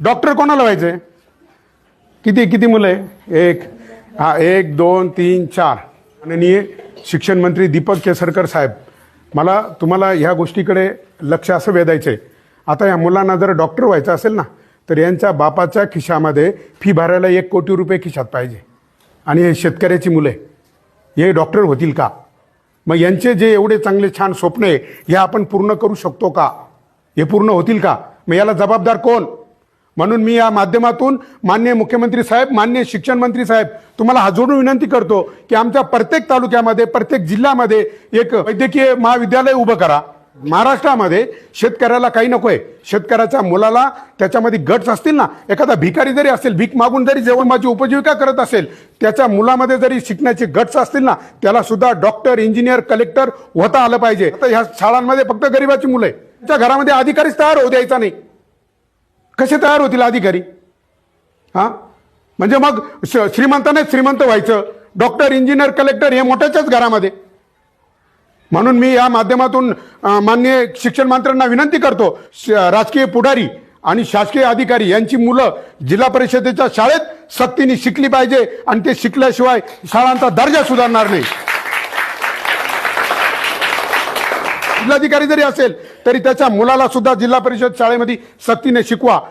Doctor कोणाला व्हायचंय? किती किती मुलं आहे? एक. हा एक दोन तीन चार. माननीय शिक्षण मंत्री दीपक केसरकर साहेब मला तुम्हाला ह्या गोष्टीकडे लक्ष असं वेधायचं आहे आता या मुलांना जर डॉक्टर व्हायचं असेल ना तर यांच्या बापाच्या खिशामध्ये फी भरायला एक कोटी रुपये खिशात पाहिजे. आणि हे शेतकऱ्याची मुलं आहे. हे डॉक्टर होतील का? मग यांचे जे एवढे चांगले छान स्वप्न आहे हे आपण पूर्ण करू शकतो का? हे पूर्ण होतील का? मग याला जबाबदार कोण? म्हणून मी या माध्यमातून मान्य मुख्यमंत्री साहेब मान्य शिक्षण मंत्री साहेब तुम्हाला हजोडून विनंती करतो की आमच्या प्रत्येक तालुक्यामध्ये प्रत्येक जिल्ह्यामध्ये एक वैद्यकीय महाविद्यालय उभं करा. महाराष्ट्रामध्ये शेतकऱ्याला काही नकोय. शेतकऱ्याच्या मुलाला त्याच्यामध्ये गट्स असतील ना एखादा भिकारी जरी असेल भीक मागून जरी जेवण माझी उपजीविका करत असेल त्याच्या मुलामध्ये जरी शिकण्याचे गट्स असतील ना त्याला सुद्धा डॉक्टर इंजिनियर कलेक्टर होता आलं पाहिजे. आता ह्या शाळांमध्ये फक्त गरिबाची मुलं आहे त्या घरामध्ये अधिकारीच तयार होऊ द्यायचा नाही. कसे तयार होतील अधिकारी? हां? म्हणजे मग श- श्रीमंताने श्रीमंत व्हायचं. डॉक्टर इंजिनियर कलेक्टर हे मोठ्याच्याच घरामध्ये. म्हणून मी या माध्यमातून मान्य माननीय शिक्षण मंत्र्यांना विनंती करतो श- राजकीय पुढारी आणि शासकीय अधिकारी यांची मुलं जिल्हा परिषदेच्या शाळेत सक्तीने शिकली पाहिजे आणि ते शिकल्याशिवाय शाळांचा दर्जा सुधारणार नाही. जिल्हाधिकारी जरी असेल तरी त्याच्या मुलाला सुद्धा जिल्हा परिषद शाळेमध्ये सक्तीने शिकवा.